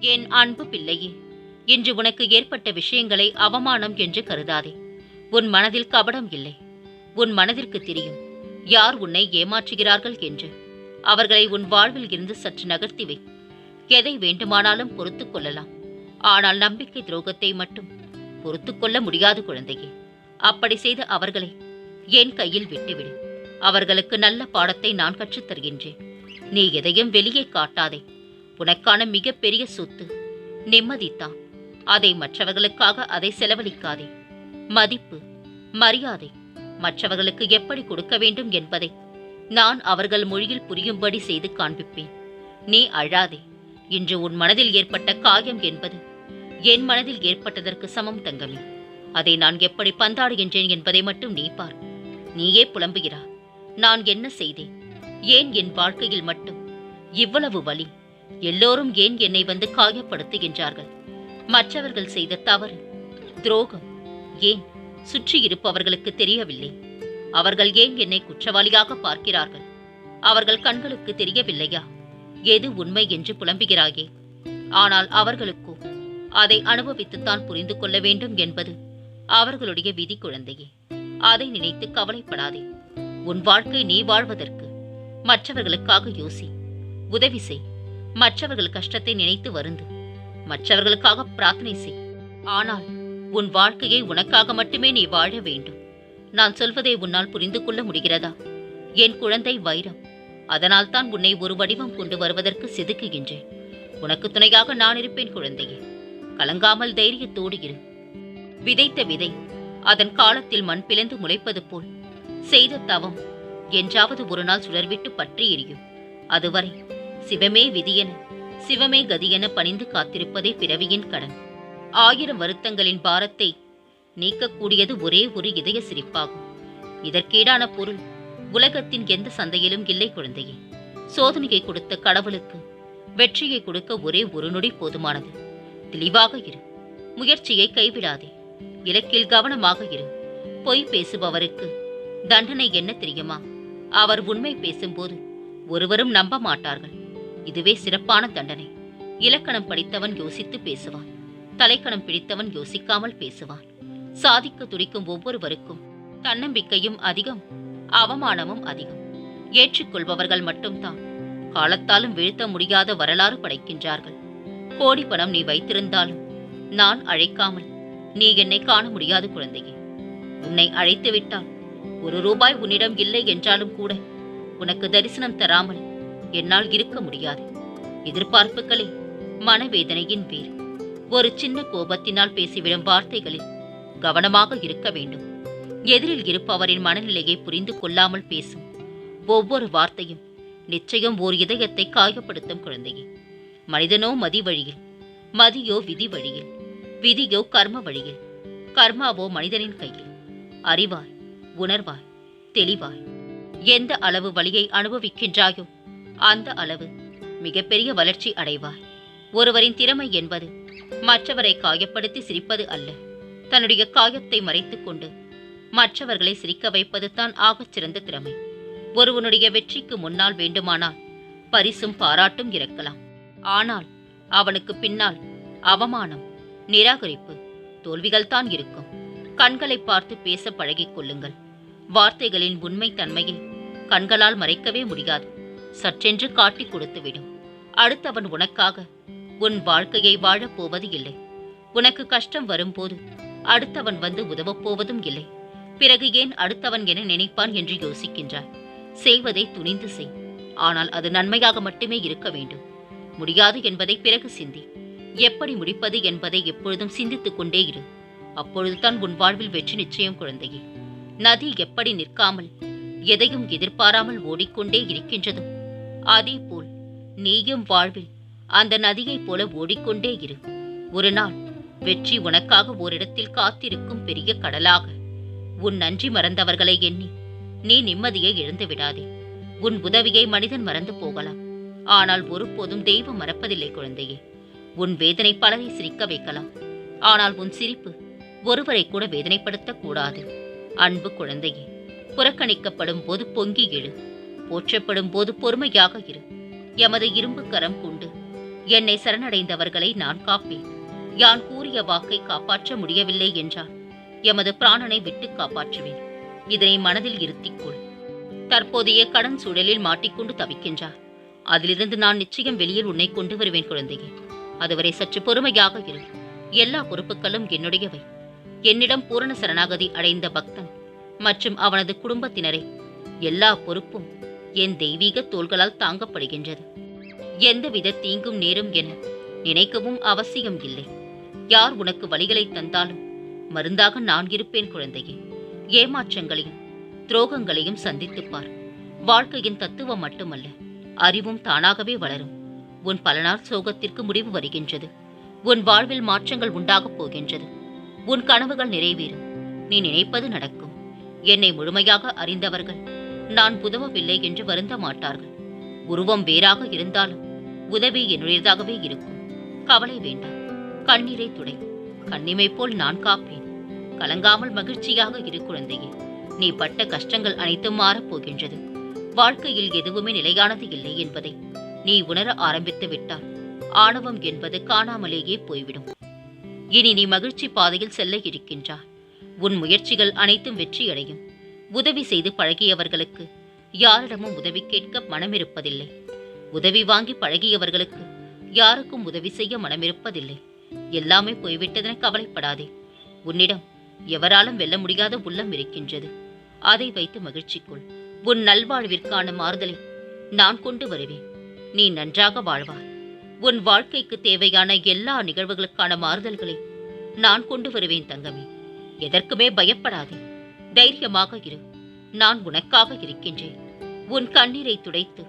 என் அன்பு பிள்ளையே இன்று உனக்கு ஏற்பட்ட விஷயங்களை அவமானம் என்று கருதாதே. உன் மனதில் கபடம் இல்லை. உன் மனதிற்கு தெரியும் யார் உன்னை ஏமாற்றுகிறார்கள் என்று. அவர்களை உன் வாழ்வில் இருந்து சற்று நகர்த்தி வை. எதை வேண்டுமானாலும் பொறுத்துக் கொள்ளலாம். ஆனால் நம்பிக்கை துரோகத்தை மட்டும் பொறுத்து கொள்ள முடியாது குழந்தையே. அப்படி செய்த அவர்களை என் கையில் விட்டுவிடு. அவர்களுக்கு நல்ல பாடத்தை நான் கற்றுத் தருகின்றேன். நீ எதையும் வெளியே காட்டாதே. உனக்கான மிகப்பெரிய சொத்து. நிம்மதித்தான். அதை மற்றவர்களுக்காக அதை செலவழிக்காதே. மதிப்பு மரியாதை மற்றவர்களுக்கு எப்படி கொடுக்க வேண்டும் என்பதை நான் அவர்கள் மொழியில் புரியும்படி செய்து காண்பிப்பேன். நீ அழாதே. இன்று உன் மனதில் ஏற்பட்ட காயம் என்பது என் மனதில் ஏற்பட்டதற்கு சமம் தங்கமே. அதை நான் எப்படி பந்தாடுகின்றேன் என்பதை மட்டும் நீ பார். நீயே புலம்புகிறா நான் என்ன செய்தேன்? ஏன் என் வாழ்க்கையில் மட்டும் இவ்வளவு வலி? எல்லோரும் ஏன் என்னை வந்து காயப்படுத்துகின்றார்கள்? மற்றவர்கள் செய்த தவறு துரோகம் ஏன் சுற்றி இருப்பவர்களுக்கு தெரியவில்லை? அவர்கள் ஏன் என்னை குற்றவாளியாக பார்க்கிறார்கள்? அவர்கள் கண்களுக்கு தெரியவில்லையா? எது உண்மை என்று புலம்புகிறாயே? ஆனால் அவர்களுக்கோ அதை அனுபவித்துத்தான் புரிந்து கொள்ள வேண்டும் என்பது அவர்களுடைய விதி குழந்தையே. அதை நினைத்து கவலைப்படாதே. உன் வாழ்க்கை நீ வாழ்வதற்கு மற்றவர்களுக்காக யோசி. உதவி செய். மற்றவர்கள் கஷ்டத்தை நினைத்து வருந்து மற்றவர்களுக்காக பிரார்த்தனை செய். ஆனால் உன் வாழ்க்கையை உனக்காக மட்டுமே நீ வாழ வேண்டும். நான் சொல்வதை உன்னால் புரிந்து கொள்ள முடிகிறதா? என் குழந்தை வைரம் அதனால் தான் உன்னை ஒரு வடிவம் கொண்டு வருவதற்கு செதுக்குகின்றேன். உனக்கு துணையாக நான் இருப்பேன் குழந்தையே. கலங்காமல் தைரியத்தோடு இரு. விதைத்த விதை அதன் காலத்தில் மண் பிளந்து முளைப்பது போல். செய்த தவம் என்றாவது ஒரு நாள் சுடர்விட்டு பற்றி எரியும். அதுவரை சிவமே விதியென சிவமே கதியென பணிந்து காத்திருப்பதே பிறவியின் கடன். ஆயிரம் வருத்தங்களின் பாரத்தை நீக்கக்கூடியது ஒரே ஒரு இதய சிரிப்பாகும். இதற்கீடான பொருள் உலகத்தின் எந்த சந்தையிலும் இல்லை குழந்தையே. சோதனையை கொடுத்த கடவுளுக்கு வெற்றியை கொடுக்க ஒரே ஒரு நொடி போதுமானது. தெளிவாக இரு முயற்சியை கைவிடாதே. இலக்கில் கவனமாக இரு பொய் பேசுபவருக்கு தண்டனை என்ன தெரியுமா? அவர் உண்மை பேசும்போது ஒருவரும் நம்ப மாட்டார்கள். இதுவே சிறப்பான தண்டனை. இலக்கணம் படித்தவன் யோசித்து பேசுவான். தலைக்கணம் பிடித்தவன் யோசிக்காமல் பேசுவான். சாதிக்க துடிக்கும் ஒவ்வொருவருக்கும் தன்னம்பிக்கையும் அதிகம் அவமானமும் அதிகம். ஏற்றுக்கொள்பவர்கள் மட்டும்தான் காலத்தாலும் வீழ்த்த முடியாத வரலாறு படைக்கின்றார்கள். கோடி பணம் நீ வைத்திருந்தாலும் நான் அழைக்காமல் நீ என்னை காண முடியாது குழந்தையே. உன்னை அழைத்து விட்டால் ஒரு ரூபாய் உன்னிடம் இல்லை என்றாலும் கூட உனக்கு தரிசனம் தராமல் என்னால் இருக்க முடியாது. எதிர்பார்ப்புகளே மனவேதனையின் வேறு ஒரு சின்ன கோபத்தினால் பேசிவிடும் வார்த்தைகளில் கவனமாக இருக்க வேண்டும். எதிரில் இருப்பவரின் மனநிலையை புரிந்து கொள்ளாமல் பேசும். ஒவ்வொரு வார்த்தையும் நிச்சயம் ஓர் இதயத்தை காயப்படுத்தும் குழந்தையே. மனிதனோ மதி வழியில் மதியோ விதி வழியில் விதியோ கர்ம வழியில் கர்மாவோ மனிதனின் கையில். அறிவாய் உணர்வாய் தெளிவாய் எந்த அளவு வழியை அனுபவிக்கின்றாயோ அந்த அளவு. மிகப்பெரிய வளர்ச்சி அடைவாய் ஒருவரின் திறமை என்பது மற்றவரை காயப்படுத்தி சிரிப்பது அல்ல. தன்னுடைய காயத்தை மறைத்துக்கொண்டு மற்றவர்களை சிரிக்க வைப்பது தான் ஆகச் சிறந்த திறமை. ஒருவனுடைய வெற்றிக்கு முன்னால் வேண்டுமானால் பரிசும் பாராட்டும் இருக்கலாம் ஆனால் அவனுக்கு பின்னால் அவமானம் நிராகரிப்பு தோல்விகள் தான் இருக்கும். கண்களை பார்த்து பேச பழகிக் கொள்ளுங்கள். வார்த்தைகளின் உண்மை தன்மையை கண்களால் மறைக்கவே முடியாது. சற்றென்று காட்டிக் கொடுத்துவிடும் அடுத்தவன் உனக்காக உன் வாழ்க்கையை வாழப் போவது இல்லை. உனக்கு கஷ்டம் வரும்போது அடுத்தவன் வந்து உதவப் போவதும் இல்லை. பிறகு ஏன் அடுத்தவன் என நினைப்பான் என்று யோசிக்கின்றாய். செய்வதை துணிந்து செய். ஆனால் அது நன்மையாக மட்டுமே இருக்க வேண்டும். முடியாது என்பதை பிறகு சிந்தி. எப்படி முடிப்பது என்பதை எப்பொழுதும் சிந்தித்துக் கொண்டே இரு. அப்பொழுதுதான் உன் வாழ்வில் வெற்றி நிச்சயம் குழந்தையே. நதி எப்படி நிற்காமல் எதையும் எதிர்பாராமல் ஓடிக்கொண்டே இருக்கின்றதோ அதேபோல் நீயும் வாழ்வில் அந்த நதியைப் போல ஓடிக்கொண்டே இரு. ஒரு நாள் வெற்றி உனக்காக ஓரிடத்தில் காத்திருக்கும் பெரிய கடலாக. உன் நன்றி மறந்தவர்களை எண்ணி நீ நிம்மதியை இழந்து விடாதே. உன் உதவியை மனிதன் மறந்து போகலாம். ஆனால் ஒருபோதும் தெய்வம் மறப்பதில்லை குழந்தையே. உன் வேதனை பலரை சிரிக்க வைக்கலாம். ஆனால் உன் சிரிப்பு ஒருவரை கூட வேதனைப்படுத்தக்கூடாது அன்பு குழந்தையே புறக்கணிக்கப்படும் போது பொங்கி எழு. போற்றப்படும் போது பொறுமையாக இரு. எமது இரும்பு கரம் கொண்டு என்னை சரணடைந்தவர்களை நான் காப்பேன். யான் கூறிய வாக்கை காப்பாற்ற முடியவில்லை என்றால் எமது பிராணனை விட்டு காப்பாற்றுவேன். இதனை மனதில் இருத்திக்கொள் தற்போதைய கடன் சூழலில் மாட்டிக்கொண்டு தவிக்கின்றார். அதிலிருந்து நான் நிச்சயம் வெளியில் உன்னை கொண்டு வருவேன் குழந்தையே. அதுவரை சற்று பொறுமையாக இரு. எல்லா பொறுப்புகளும் என்னுடையவை. என்னிடம் பூரண சரணாகதி அடைந்த பக்தன் மற்றும் அவனது குடும்பத்தினரை. எல்லா பொறுப்பும் என் தெய்வீக தோள்களால் தாங்கப்படுகின்றது. எந்தவித தீங்கும் நேரும் என நினைக்கவும் அவசியம் இல்லை. யார் உனக்கு வழிகளை தந்தாலும் மருந்தாக நான் இருப்பேன் குழந்தையே. ஏமாற்றங்களையும் துரோகங்களையும் சந்தித்துப் பார். வாழ்க்கையின் தத்துவம் மட்டுமல்ல அறிவும் தானாகவே வளரும். உன் பலனார் சோகத்திற்கு முடிவு வருகின்றது. உன் வாழ்வில் மாற்றங்கள் உண்டாகப் போகின்றது. உன் கனவுகள் நிறைவேறும். நீ நினைப்பது நடக்கும். என்னை முழுமையாக அறிந்தவர்கள் நான் உதவவில்லை என்று வருந்த மாட்டார்கள். உருவம் வேறாக இருந்தாலும் உதவி என்னுடையதாகவே இருக்கும். கவலை வேண்டாம். கண்ணீரை துடை. கண்ணிமை போல் நான் காப்பேன். கலங்காமல் மகிழ்ச்சியாக இரு குழந்தையே. நீ பட்ட கஷ்டங்கள் அனைத்தும் மாறப்போகின்றது. வாழ்க்கையில் எதுவுமே நிலையானது இல்லை என்பதை நீ உணர ஆரம்பித்து விட்டால் ஆணவம் என்பது காணாமலேயே போய்விடும். இனி நீ மகிழ்ச்சி பாதையில் செல்ல இருக்கின்றாய். உன் முயற்சிகள் அனைத்தும் வெற்றியடையும். உதவி செய்து பழகியவர்களுக்கு யாரிடமும் உதவி கேட்க மனமிருப்பதில்லை. உதவி வாங்கி பழகியவர்களுக்கு யாருக்கும் உதவி செய்ய மனமிருப்பதில்லை. எல்லாமே போய்விட்டதென கவலைப்படாதே. உன்னிடம் எவராலும் வெல்ல முடியாத உள்ளம் இருக்கின்றது. அதை வைத்து மகிழ்ச்சிக்குள். உன் நல்வாழ்விற்கான மாறுதலை நான் கொண்டு வருவேன். நீ நன்றாக வாழ்வாய். உன் வாழ்க்கைக்கு தேவையான எல்லா நிகழ்வுகளுக்கான மாறுதல்களை நான் கொண்டு வருவேன் தங்கமே. எதற்குமே பயப்படாதே. தைரியமாக இரு. நான் உனக்காக இருக்கின்றேன். உன் கண்ணீரை துடைத்து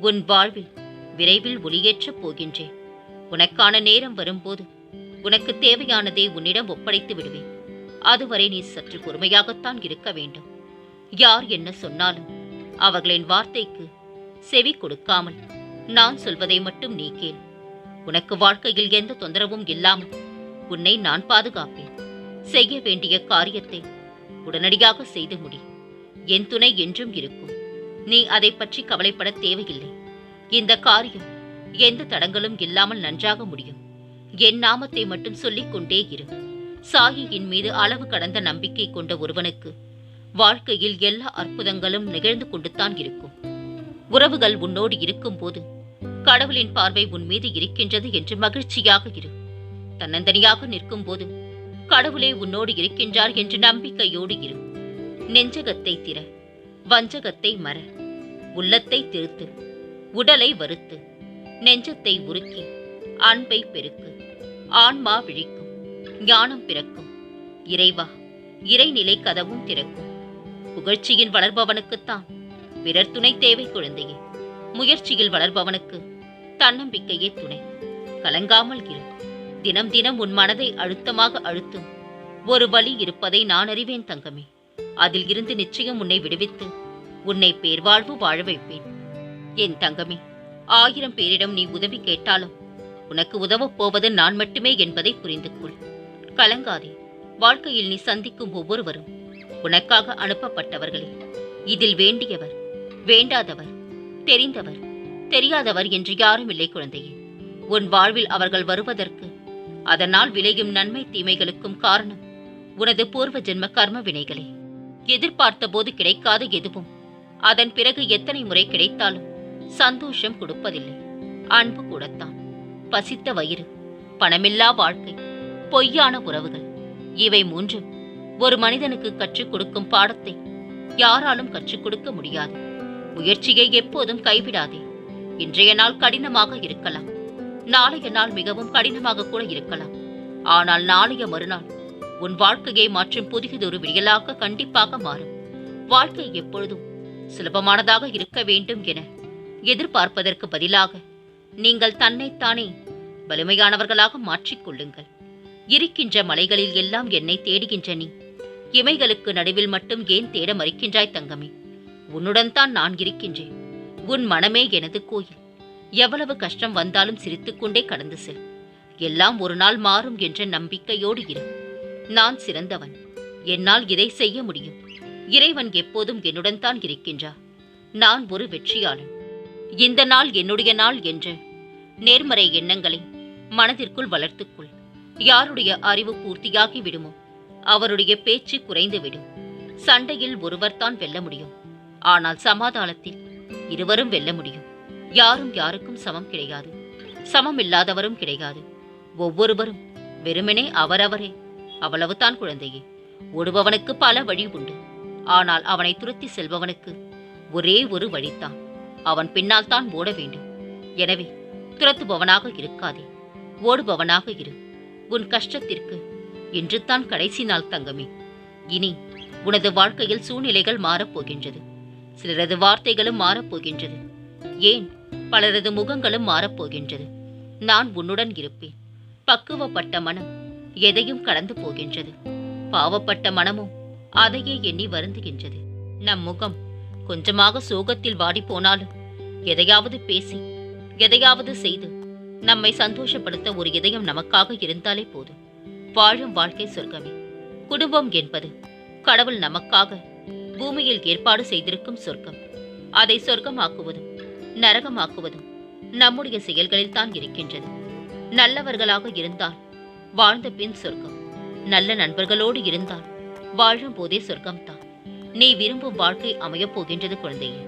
உன் வாழ்வில் விரைவில் ஒளியேற்றப் போகின்றேன். உனக்கான நேரம் வரும்போது உனக்கு தேவையானதை உன்னிடம் ஒப்படைத்து விடுவேன். அதுவரை நீ சற்று பொறுமையாகத்தான் இருக்க வேண்டும். யார் என்ன சொன்னாலும் அவர்களின் வார்த்தைக்கு செவி கொடுக்காமல் நான் சொல்வதை மட்டும் நீ கேள். உனக்கு வாழ்க்கையில் எந்த தொந்தரவும் இல்லாமல் உன்னை நான் பாதுகாப்பேன். செய்ய வேண்டிய காரியத்தை உடனடியாக செய்து முடி. என் துணை என்றும் இருக்கும். நீ அதை பற்றி கவலைப்பட தேவையில்லை. இந்த காரியம் எந்த தடங்களும் இல்லாமல் நன்றாக முடியும். என் நாமத்தை மட்டும் சொல்லிக் கொண்டே இரு. சாயியின் மீது அளவு கடந்த நம்பிக்கை கொண்ட ஒருவனுக்கு வாழ்க்கையில் எல்லா அற்புதங்களும் நிகழ்ந்து கொண்டுதான் இருக்கும். உறவுகள் உன்னோடு இருக்கும்போது கடவுளின் பார்வை உன் மீது இருக்கின்றது என்று மகிழ்ச்சியாக இரு. தன்னந்தனியாக நிற்கும் போது கடவுளே உன்னோடு இருக்கின்றார் என்று நம்பிக்கையோடு இரு. நெஞ்சகத்தை திற வஞ்சகத்தை மற உள்ளத்தை திருத்து உடலை வருத்து நெஞ்சத்தை உருக்கி அன்பை பெருக்கு ஆன்மா விழிக்கும் ஞானம் பிறக்கும் இறைவா இறைநிலை கதவும் திறக்கும். புகழ்ச்சியின் வளர்பவனுக்குத்தான் பிறர் துணை தேவை குழந்தையே. முயற்சியில் வளர்பவனுக்கு தன்னம்பிக்கையே துணை. கலங்காமல் இரு. தினம் தினம் உன் மனதை அழுத்தமாக அழுத்தும். ஒரு வழி இருப்பதை நான் அறிவேன் தங்கமே. அதில் இருந்து நிச்சயம் உன்னை விடுவித்து உன்னை பேர்வாழ்வு வாழ வைப்பேன். என் தங்கமே ஆயிரம் பேரிடம் நீ உதவி கேட்டாலும் உனக்கு உதவப் போவது நான் மட்டுமே என்பதை புரிந்து கொள் கலங்காதே வாழ்க்கையில் நீ சந்திக்கும் ஒவ்வொருவரும் உனக்காக அனுப்பப்பட்டவர்களே. இதில் வேண்டியவர் வேண்டாதவர் தெரிந்தவர் தெரியாதவர் என்று யாரும் இல்லை குழந்தையே. உன் வாழ்வில் அவர்கள் வருவதற்கு அதனால் விளையும் நன்மை தீமைகளுக்கும் காரணம் உனது பூர்வ ஜென்ம கர்ம வினைகளே. எதிர்பார்த்த போது கிடைக்காத எதுவும். அதன் பிறகு எத்தனை முறை கிடைத்தாலும் சந்தோஷம் கொடுப்பதில்லை. அன்பு கூடத்தான். பசித்த வயிறு பணமில்லா வாழ்க்கை பொய்யான உறவுகள் இவை மூன்றும் ஒரு மனிதனுக்கு கற்றுக் கொடுக்கும் பாடத்தை யாராலும் கற்றுக் கொடுக்க முடியாது. முயற்சியை எப்போதும் கைவிடாதே. இன்றைய நாள் கடினமாக இருக்கலாம். நாளைய நாள் மிகவும் கடினமாக கூட இருக்கலாம். ஆனால் நாளைய மறுநாள் உன் வாழ்க்கையை மாற்றும் புதியதொரு விடியலாக கண்டிப்பாக மாறும். வாழ்க்கை எப்பொழுதும் சுலபமானதாக இருக்க வேண்டும் என எதிர்பார்ப்பதற்கு பதிலாக நீங்கள் தன்னைத்தானே வலிமையானவர்களாக மாற்றிக்கொள்ளுங்கள் இருக்கின்ற மலைகளில் எல்லாம் என்னை தேடுகின்ற நீ இமைகளுக்கு நடுவில் மட்டும் ஏன் தேட மறுக்கின்றாய் தங்கமே? உன்னுடன் தான் நான் இருக்கின்றேன். உன் மனமே எனது கோயில். எவ்வளவு கஷ்டம் வந்தாலும் சிரித்துக்கொண்டே கடந்து செல். எல்லாம் ஒரு நாள் மாறும் என்ற நம்பிக்கையோடு இரு. நான் சிறந்தவன். என்னால் இதை செய்ய முடியும். இறைவன் எப்போதும் என்னுடன் தான் இருக்கின்றார். நான் ஒரு வெற்றியாளன். இந்த நாள் என்னுடைய நாள் என்று நேர்மறை எண்ணங்களை மனதிற்குள் வளர்த்துக்குள். யாருடைய அறிவு பூர்த்தியாகி விடுமோ அவருடைய பேச்சு குறைந்துவிடும் சண்டையில் ஒருவர்தான் வெல்ல முடியும். ஆனால் சமாதானத்தில் இருவரும் வெல்ல முடியும். யாரும் யாருக்கும் சமம் கிடையாது. சமம் இல்லாதவரும் கிடையாது. ஒவ்வொருவரும் வெறுமனே அவரவரே. அவ்வளவுதான் குழந்தையே. ஓடுபவனுக்கு பல வழி உண்டு. ஆனால் அவனை துரத்தி செல்பவனுக்கு ஒரே ஒரு வழித்தான் அவன் பின்னால் தான் ஓட வேண்டும். எனவே துரத்துபவனாக இருக்காதே. ஓடுபவனாக இரு. உன் கஷ்டத்திற்கு இன்று தான் கடைசி நாள் தங்கமே. இனி உனது வாழ்க்கையில் சூழ்நிலைகள் மாறப்போகின்றது. சிலரது வார்த்தைகளும் மாறப்போகின்றது. ஏன் பலரது முகங்களும் மாறப்போகின்றது. நான் உன்னுடன் இருப்பேன். பக்குவப்பட்ட மனம் எதையும் கடந்து போகின்றது. பாவப்பட்ட மனமும் அதையே எண்ணி வருந்துகின்றது. நம் முகம் கொஞ்சமாக சோகத்தில் வாடி போனாலும் எதையாவது பேசி எதையாவது செய்து நம்மை சந்தோஷப்படுத்த ஒரு இதயம் நமக்காக இருந்தாலே போதும். வாழும் வாழ்க்கை சொர்க்கமே. குடும்பம் என்பது கடவுள் நமக்காக பூமியில் ஏற்பாடு செய்திருக்கும் சொர்க்கம். அதை சொர்க்கமாக்குவதும் நரகமாக்குவதும் நம்முடைய செயல்களில் தான் இருக்கின்றது. நல்லவர்களாக இருந்தால் வாழ்ந்த பின் சொர்க்கம். நல்ல நண்பர்களோடு இருந்தால் வாழும் போதே சொர்க்கம்தான். நீ விரும்பும் வாழ்க்கை அமையப் போகின்றது குழந்தையே.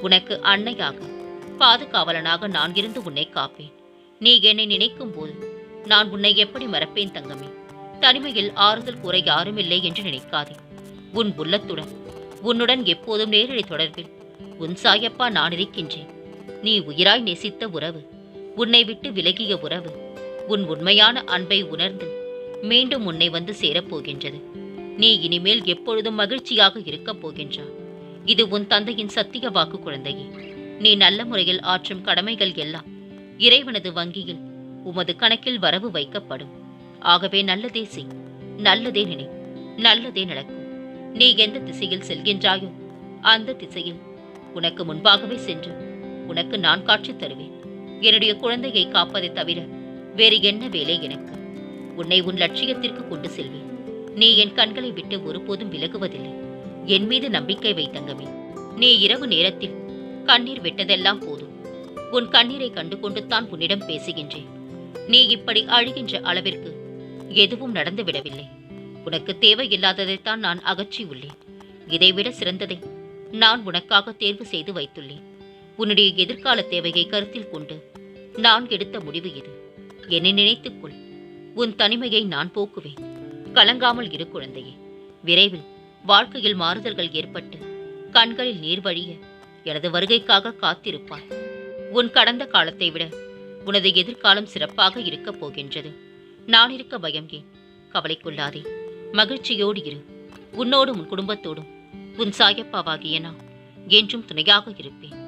உனக்கு அன்னையாக பாதுகாவலனாக நான் இருந்து உன்னை காப்பேன். நீ என்னை நினைக்கும் போது நான் உன்னை எப்படி மறப்பேன் தங்கமே? தனிமையில் ஆறுதல் கூற யாரும் இல்லை என்று நினைக்காதே. உன் உள்ளத்துடன் உன்னுடன் எப்போதும் நேரடி தொடர்பில் உன் சாயப்பா நான் இருக்கின்றேன். நீ உயிராய் நேசித்த உறவு உன்னை விட்டு விலகிய உறவு உன் உண்மையான அன்பை உணர்ந்து மீண்டும் உன்னை வந்து சேரப்போகின்றது நீ இனிமேல் எப்பொழுதும் மகிழ்ச்சியாக இருக்கப் போகின்றாய். இது உன் தந்தையின் சத்திய வாக்கு குழந்தையே. நீ நல்ல முறையில் ஆற்றும் கடமைகள் எல்லாம் இறைவனது வங்கியில் உமது கணக்கில் வரவு வைக்கப்படும். ஆகவே நல்லதே செய் நல்லதே நினை நல்லதே நடக்கும் நீ எந்த திசையில் செல்கின்றாயோ அந்த திசையில் உனக்கு முன்பாகவே சென்று உனக்கு நான் காட்சி தருவேன். என்னுடைய குழந்தையை காப்பதை தவிர வேறு என்ன வேலை எனக்கு? உன்னை உன் லட்சியத்திற்கு கொண்டு செல்வேன். நீ என் கண்களை விட்டு ஒருபோதும் விலகுவதில்லை. என் மீது நம்பிக்கை வை தங்கமே. நீ இரவு நேரத்தில் கண்ணீர் விட்டதெல்லாம் போதும். உன் கண்ணீரை கண்டு கொண்டுத்தான் உன்னிடம் பேசுகின்றேன். நீ இப்படி அழுகின்ற அளவிற்கு எதுவும் நடந்து விடவில்லை. உனக்கு தேவையில்லாததைத்தான் நான் அகற்றி உள்ளேன் இதைவிட சிறந்ததை நான் உனக்காக தேர்வு செய்து வைத்துள்ளேன். உன்னுடைய எதிர்கால தேவையை கருத்தில் கொண்டு நான் எடுத்த முடிவு இது என்னை நினைத்துக்கொள். உன் தனிமையை நான் போக்குவேன். கலங்காமல் இரு குழந்தையே. விரைவில் வாழ்க்கையில் மாறுதல்கள் ஏற்பட்டு கண்களில் நீர் வழிய எனது வருகைக்காக காத்திருப்பாய். உன் கடந்த காலத்தை விட உனது எதிர்காலம் சிறப்பாக இருக்கப் போகின்றது. நான் இருக்க பயம் ஏன்? கவலைக்கொள்ளாதே. மகிழ்ச்சியோடு இரு. உன்னோடும் உன் குடும்பத்தோடும் உன் சாயப்பாவாகிய நான் என்றும் துணையாக இருப்பேன்.